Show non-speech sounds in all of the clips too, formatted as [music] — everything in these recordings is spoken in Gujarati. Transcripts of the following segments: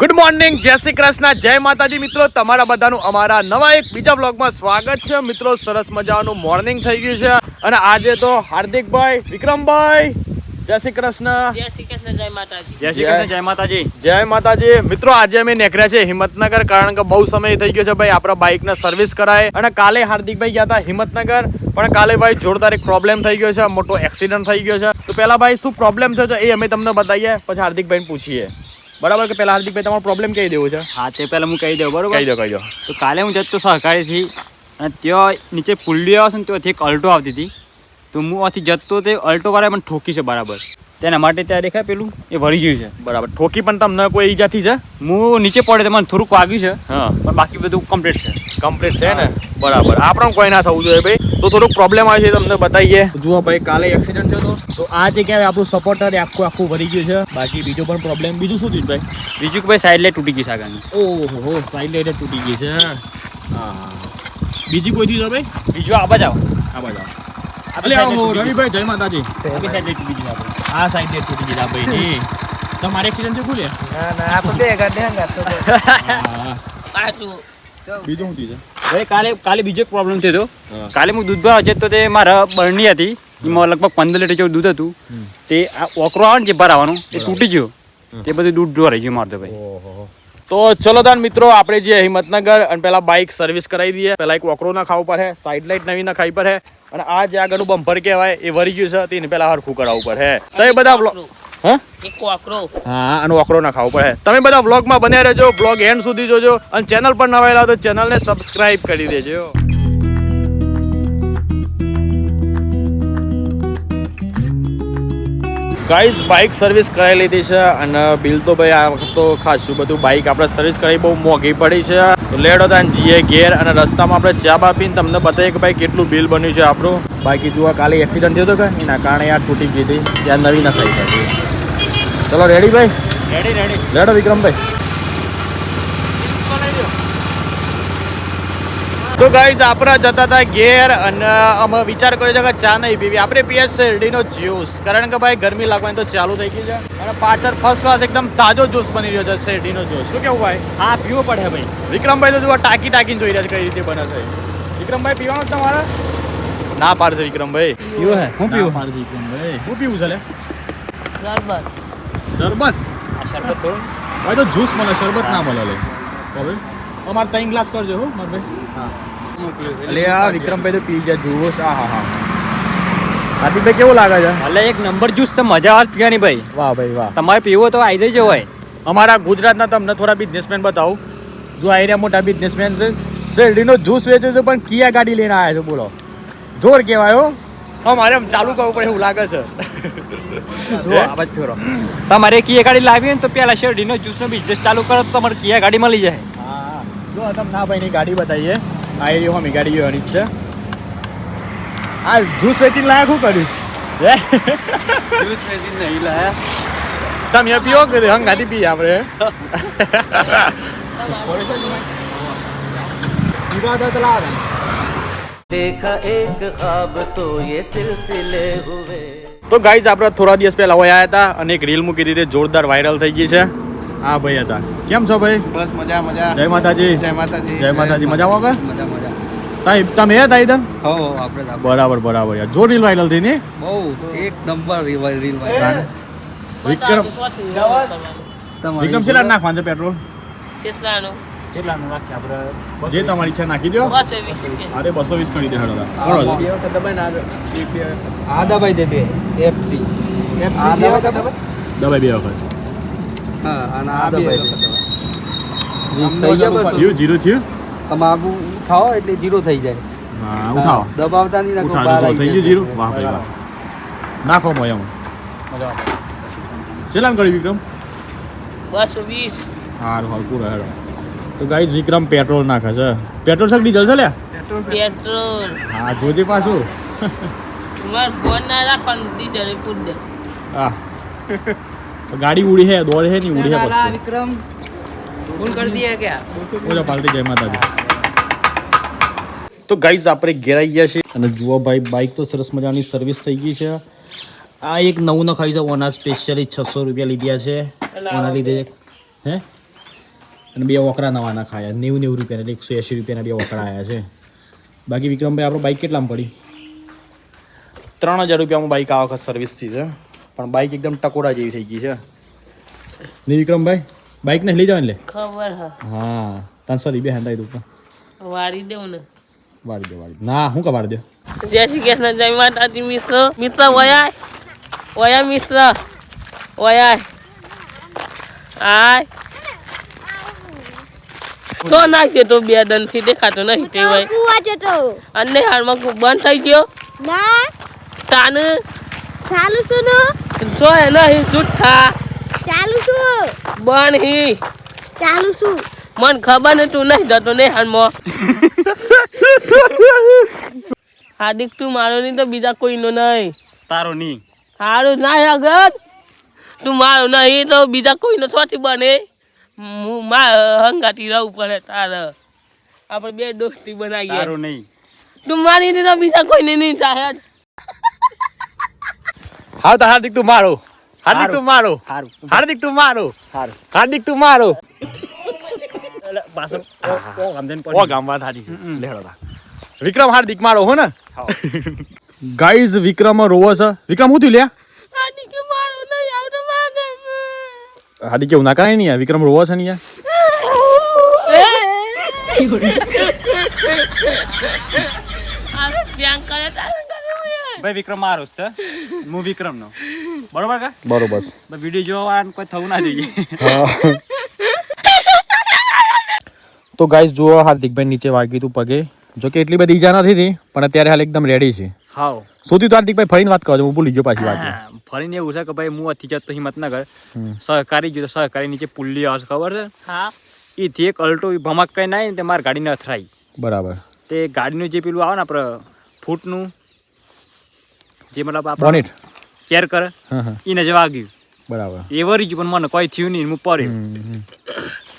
ગુડ મોર્નિંગ જય શ્રી કૃષ્ણ જય માતાજી. મિત્રો તમારા બધાનું અમારા નવા એક બીજા બ્લોગમાં સ્વાગત છે. મિત્રો સરસ મજાનું મોર્નિંગ થઈ ગયું છે. અને આજે તો હાર્દિકભાઈ વિક્રમભાઈ જય શ્રી કૃષ્ણ. જય શ્રી કૃષ્ણ જય માતાજી. જય શ્રી કૃષ્ણ જય માતાજી. જય માતાજી. મિત્રો આજે અમે નીકળ્યા છે હિંમતનગર કારણ કે બહુ સમય થઈ ગયો છે ભાઈ આપણા બાઇકને સર્વિસ કરાય. અને કાલે હાર્દિકભાઈ ગયા હતા હિંમતનગર પણ કાલે ભાઈ જોરદાર એક પ્રોબ્લેમ થઈ ગયો છે મોટો એક્સિડન્ટ થઈ ગયો છે. તો પહેલા ભાઈ શું પ્રોબ્લેમ થયો છે એ અમે તમને બતાવીએ પછી હાર્દિકભાઈને પૂછીએ. બરાબર કે પહેલા હાર્દિકભાઈ તમારો પ્રોબ્લેમ કહી દેવો છે? હા તે પહેલાં હું કહી દઉં બરોબર? કહી દો કહી દો. તો કાલે હું જતો સહકારીથી અને ત્યાં નીચે પુલ્લી આવશે ને ત્યાંથી એક અલ્ટો આવતી હતી. તો હું આથી જતો તે અલ્ટો વાળા મને ઠોકી છે બરાબર. તેના માટે ત્યાં દેખાય પેલું? એ વળી ગયું છે. બરાબર. ઠોકી પણ તમને કોઈ ઈજાથી છે? હું નીચે પડે તો મને થોડુંક વાગ્યું છે હા. પણ બાકી બધું કમ્પ્લીટ છે. કમ્પ્લીટ છે ને? બરાબર. આપણે કોઈ ના થવું જોઈએ ભાઈ. તો થોડુંક પ્રોબ્લેમ આવે છે તમને બતાવીએ. જુઓ ભાઈ કાલે એક્સિડન્ટ થયો તો આ જગ્યાએ આપણું સપોર્ટર આખું આખું ભરી ગયું છે. બાકી બીજો પણ પ્રોબ્લેમ બીજું શું થયું ભાઈ? બીજું કે ભાઈ સાઈડ લાઈટ તૂટી ગઈ ઓહો હો સાઈડ લાઈટ તૂટી ગઈ છે હા. બીજી કોઈ થયું છે ભાઈ? બીજું આ બાજુ આવો. આ બાજુ આવો રવિભાઈ જય માતાજી. છે આપણી. આ સાઈડ દે તૂટી ગયેલા ભાઈ આ તમારે એક્સિડન્ટ થયું ખુલે ના ના આપણે બે ગાડી હંગાત તો તો. પાછું. બીજું શું થયું ભાઈ કાલે કાલે બીજો એક પ્રોબ્લેમ થયો. હતો. કાલે હું દૂધ ભરાવા જતો તે મારા બરણી હતી. એમાં લગભગ પંદર લીટર જેવું દૂધ હતું. તે આ ઓકરો આવે ને જે ભરાવાનું તે તૂટી ગયો. તે બધું દૂધ ઢોરાઈ ગયું મારતો ભાઈ. તો ચલો તાન મિત્રો આપણે જે હિંમતનગર અને પેલા બાઇક સર્વિસ કરાવી દઈએ. પેલા એક વોકરો ના ઉપર હે સાઈડ લાઇટ નવી ના પર હે અને આ જે આગળનું બમ્પર કહેવાય એ વરી ગયું છે તેને પેલા હરખું કરાવવું હે તો એ બધા બ્લોગ હા? હા અને વકરો ના ખાવું પડે. તમે બધા બ્લોગમાં બન્યા રહેજો બ્લોગ એન્ડ સુધી જોજો. અને ચેનલ પર નવા આવેલા તો ચેનલને સબસ્ક્રાઇબ કરી દેજો. ગાઈઝ બાઇક સર્વિસ કરાવી લીધી છે અને બિલ તો ભાઈ આ વખત તો ખાસું બધું બાઇક આપણે સર્વિસ કરાવી બહુ મોંઘી પડી છે. તો લેડો તાન જીએ ઘેર અને રસ્તામાં આપણે ચા બાપીને તમને બતાવીએ કે ભાઈ કેટલું બિલ બન્યું છે આપણું. બાકી જુઓ કાલે એક્સિડન્ટ થયો હતો કે એના કારણે આ તૂટી ગઈ હતી. ત્યાં નવી નખાઈ હતી. ચલો રેડી ભાઈ? રેડી રેડી લેડો વિક્રમભાઈ. તો ગાઈઝ આપણે જતા હતા ઘેર અને અમે વિચાર કર્યો છે કે ચા નહીં પીવી. આપણે પીએ શેરડીનો જ્યુસ. કારણ કે ભાઈ ગરમી લાગવાની તો ચાલુ થઈ ગઈ છે. અને પાછળ ફર્સ્ટ ક્લાસ એકદમ તાજો જ્યુસ બની રહ્યો છે શેરડીનો જ્યુસ. શું કેવું ભાઈ? હા પીવો પડે ભાઈ. વિક્રમભાઈ તો જો ટાંકી ટાંકીને જોઈ રહ્યા છે કઈ રીતે બને છે. વિક્રમભાઈ પીવાનું તમારે? ના પાડશે વિક્રમભાઈ. પીવો હે. હું પીવું? પાડશે વિક્રમભાઈ. હું પીવું છે લે? શરબત. શરબત? આ શરબત થોડું. ભાઈ તો જ્યુસ મળે શરબત ના મળે લે. હવે? અમારે ત્રણ ગ્લાસ કરજો હો મારે ભાઈ. એટલે આ વિક્રમભાઈ તો પી ગયા જુઓ આ હા હા. હાર્દિકભાઈ કેવું લાગે છે? એટલે એક નંબર જ્યુસ છે મજા આવે પીવાની ભાઈ. વાહ ભાઈ વાહ. તમારે પીવો તો આવી જજો હોય. અમારા ગુજરાતના તમને થોડા બિઝનેસમેન બતાવું. જો આ એરિયા મોટા બિઝનેસમેન છે શેરડીનો જ્યુસ વેચે છે પણ કિયા ગાડી લઈને આવ્યા છે બોલો. જોર કહેવાયો હો. અમારે આમ ચાલુ કરવું પડે એવું લાગે છે. તમારે કિયા ગાડી લાવી હોય ને તો પેલા શેરડીનો જ્યુસનો બિઝનેસ ચાલુ કરો તો તમારે કિયા ગાડી મળી જાય. હા જો તમને ભાઈની ગાડી બતાવીએ. આ એરી હોમી ગાડી જોવાની છે. આ જ્યુસ વેચીને લાયા શું કર્યું? જ્યુસ વેચીને નહીં લાયા. તમે પીઓ કે હંગ ગાડી પીએ આપણે? દેખા એક ખ્વાબ તો યે સિલસિલે હુએ તો ગાઈઝ આપણે થોડા દિવસ પહેલાં હોય આવ્યા હતા અને એક રીલ મૂકી દીધી જોરદાર વાયરલ થઈ ગઈ છે. આ ભાઈ હતા. કેમ છો ભાઈ? બસ મજા મજા. જય માતાજી. જય માતાજી. જય માતાજી. મજામાં કે? મજા મજા. તાઈ તમે એ તાઈ દન હો આપણે બરાબર બરાબર યાર. જો રીલ વાયરલ થઈ ને? બહુ એક નંબર રીલ વાયરલ વિક્રમ તમારું વિક્રમ છેલ્લા નાખવાનું છે પેટ્રોલ? કેટલાનું? જે તમારી ઈચ્છા નાખી દો અરે બસો વીસ કરી દે હેડો આ દબાઈ દે બે એફ થ્રી આ દબાઈ દબાઈ બે વખત. હા અને આ દબાઈ દે. વીસ થઈ ગયા? બસ થયું જીરો થયું? તમે આગુ ઉઠાવો એટલે જીરો થઈ જાય. ઉઠાવો. દબાવતા નહીં નાખો ઉઠાવો બહાર થઈ ગયું જીરો? વાહ ભાઈ વાહ. નાખો મોય એમ ચેલામ કરી વિક્રમ? બસો વીસ. સારું હારું પૂરા હેડો. તો ગાઈઝ વિક્રમ પેટ્રોલ નાખે છે. પેટ્રોલ છે ડીઝલ છે લે પેટ્રોલ. હા જોજે પાછું. મારે ફોન ના રાખવાનું ડીઝલ પૂર દે. હા ગાડી ઉડી હે દોડ હે નહીં ઉડી હે પછી. વિક્રમ. ફોન कर दिया क्या ઓજા પાલટી જય માતાજી. તો ગાઈઝ આપણે ઘેરાઈ ગયા છે અને જુઓ ભાઈ બાઇક તો સરસ મજાની સર્વિસ થઈ ગઈ છે. આ એક નવું નખાઈ છે ઓના સ્પેશિયલી છસો રૂપિયા લીધા છે. ઓના લીધે હે? અને બે ઓકરા નવા નખાયા ખાયા નેવું નેવું રૂપિયા એટલે એકસો એંશી રૂપિયાના બે ઓકરા આવ્યા છે. બાકી વિક્રમભાઈ આપણો બાઇક કેટલામાં પડી? ત્રણ હજાર રૂપિયામાં બાઇક આ વખત સર્વિસથી છે. પણ બાઇક એકદમ ટકોરા જેવી થઈ ગઈ છે. ને વિક્રમભાઈ? બાઇક ને લઈ જવાની લે? ખબર હ. હા તન સો બે હેંદાઈ દઉં વાળી દેવું ને. વાળી દે વાળી ના હું કમાડી દે? જય શ્રી કૃષ્ણ જય માતાજી મિત્ર મિત્ર વયાય. વયા મિત્ર વયાય. આય. સો નાખજે તો બે દનથી દેખાતો નહીં તે હોય કુવા જતો અને હાલમાં કુ- બંધ થઈ ગયો. ના. તાન ચાલુ સુનો નો. સો એ નહીં જુઠ્ઠા ચાલુ છું. બન ચાલુ છું મન ખબર ને તું નહીં જતો ને હાલમાં. [laughs] હાર્દિક તું મારો નહીં તો બીજા કોઈનો નહીં. તારો નહીં. સારું ના આગળ તું મારું નહીં તો બીજા કોઈનો સ્વાથી બને. હું મા હંગાતી રહું પડે તારે. આપણે બે દોસ્તી બનાવીએ. તારો નહીં. તું મારી નહીં તો બીજા કોઈને નહીં ચાહે જ. હા તો હાર્દિક તું મારો. હાર્દિક તું મારો. હાર્દિક તું મારો. હાર્દિક તું મારો. વિક્રમ હાર્દિક મારો હો ને. [laughs] ગાઈઝ વિક્રમ રોવો છે. વિક્રમ હું થયું લ્યા? હાર્દિક મારું નહીં આવતો માગે હાર્દિક કેવું ના કરાય નહીં યાર. વિક્રમ રોવો છે ને યાર. [laughs] ભાઈ વિક્રમ મારો છે. હું વિક્રમ નો બરોબર કા? બરોબર. વીડિયો જોવા કોઈ થવું ના જોઈએ. તો ગાઈસ જુઓ હાર્દિકભાઈ નીચે વાગી તું પગે. જો કે એટલી બધી ઈજા નથી થઈ પણ અત્યારે હાલ એકદમ રેડી છે. હાવ સુધી તો હાર્દિકભાઈ ફરીને વાત કરો છો હું ભૂલી ગયો પાછી વાત ફરીને એવું છે કે ભાઈ હું અથી જતો હિંમતનગર. હમ. સહકારી જો સહકારી નીચે પુલ્લી હશે ખબર છે? હા. એથી એક અલ્ટો ભમાક કઈ ના તે મારી ગાડીને અથડાઈ. બરાબર. તે ગાડીનું જે પેલું આવે ને આપણે ફૂટનું જે મતલબ આપણે બોનેટ કેર કરે. એને જ વાગ્યું. બરાબર. એ વરી ગયું પણ મને કોઈ થયું નહીં હું હમ.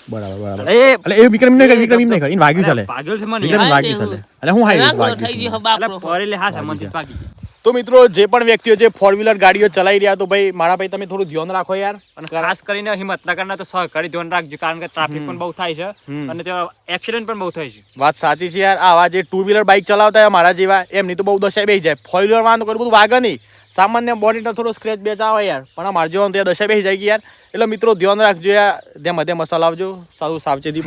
બરાબર બરાબર. એ એટલે એ વિક્રમ ને વિક્રમ એને વાગ્યું ચાલે પાગલ છે મને વાગ્યું ચાલે એટલે હું હાઈ રાગડો થઈ ગયો વાગ્યું બાપરો એટલે પડેલે હા ભાગી ગયો. તો મિત્રો જે પણ વ્યક્તિઓ જે ફોર વ્હીલર ગાડીઓ ચલાવી રહ્યા તો ભાઈ મારા ભાઈ તમે થોડું ધ્યાન રાખો યાર. અને ખાસ કરીને હિંમતનગરના તો સહકારી ધ્યાન રાખજો કારણ કે ટ્રાફિક પણ બહુ થાય છે અને ત્યાં એક્સિડન્ટ પણ બહુ થાય છે. વાત સાચી છે યાર આવા જે ટુ વ્હીલર બાઇક ચલાવતા હોય મારા જેવા એમની તો બહુ દશા બેસી જાય. ફોર વ્હીલર વાંધો તો બધું વાગે નહીં. સામાન્ય બોડીનો થોડો સ્ક્રેચ બેચ આવે યાર પણ મારા જેવા ત્યાં દશા બેસી જાય યાર. એટલે મિત્રો ધ્યાન રાખજો યાર. ધ્યાન મધ્ય મસાલા આવજો સારું સાવચેતી.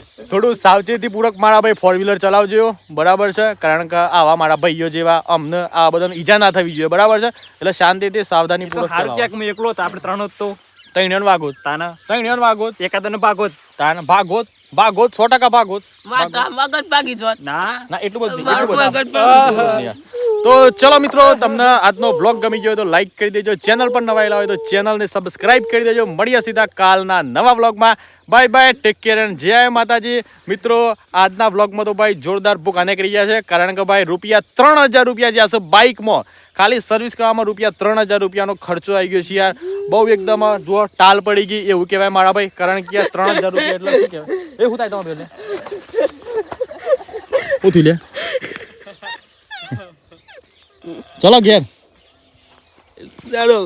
[laughs] થોડું સાવચેતી પૂર્વક મારા ભાઈ ફોર વ્હીલર ચલાવજો બરાબર છે? કારણ કે આવા મારા ભાઈઓ જેવા અમને આ બધાને ઈજા ના થવી જોઈએ બરાબર છે? એટલે શાંતિથી સાવધાની પૂર્વક સારું ક્યાંક હું એકલો તો આપણે ત્રણ જ તો. ત્રણ વાગો તાના. ત્રણ વાગો એકાદનો ભાગો જ. તાન ભાગોત ભાગોત સો ટકા ભાગોત. મગજ પાકી જોત. ના. ના એટલું બધું એટલું બધું તો ચલો મિત્રો તમને આજનો બ્લોગ ગમી ગયો તો લાઈક કરી દેજો. ચેનલ પર નવા આવેલા હોય તો ચેનલને સબસ્ક્રાઇબ કરી દેજો. મળીએ સીધા કાલના નવા બ્લોગમાં bye bye take care and જય માતાજી. મિત્રો આજના બ્લોગમાં તો ભાઈ જોરદાર ભૂખ અનેક કરી ગયા છે. કારણ કે ભાઈ રૂપિયા ત્રણ હજાર રૂપિયા જે છે બાઇકમાં ખાલી સર્વિસ કરવામાં રૂપિયા ત્રણ હજાર રૂપિયાનો ખર્ચો આવી ગયો છે યાર. બહુ એકદમ જો ટાલ પડી ગઈ એવું કહેવાય મારા ભાઈ. કારણ કે ત્રણ હજાર રૂપિયા એટલે શું કહેવાય એ શું થાય તમારે બેને શું થયું લે ચલો ઘેર ચાલો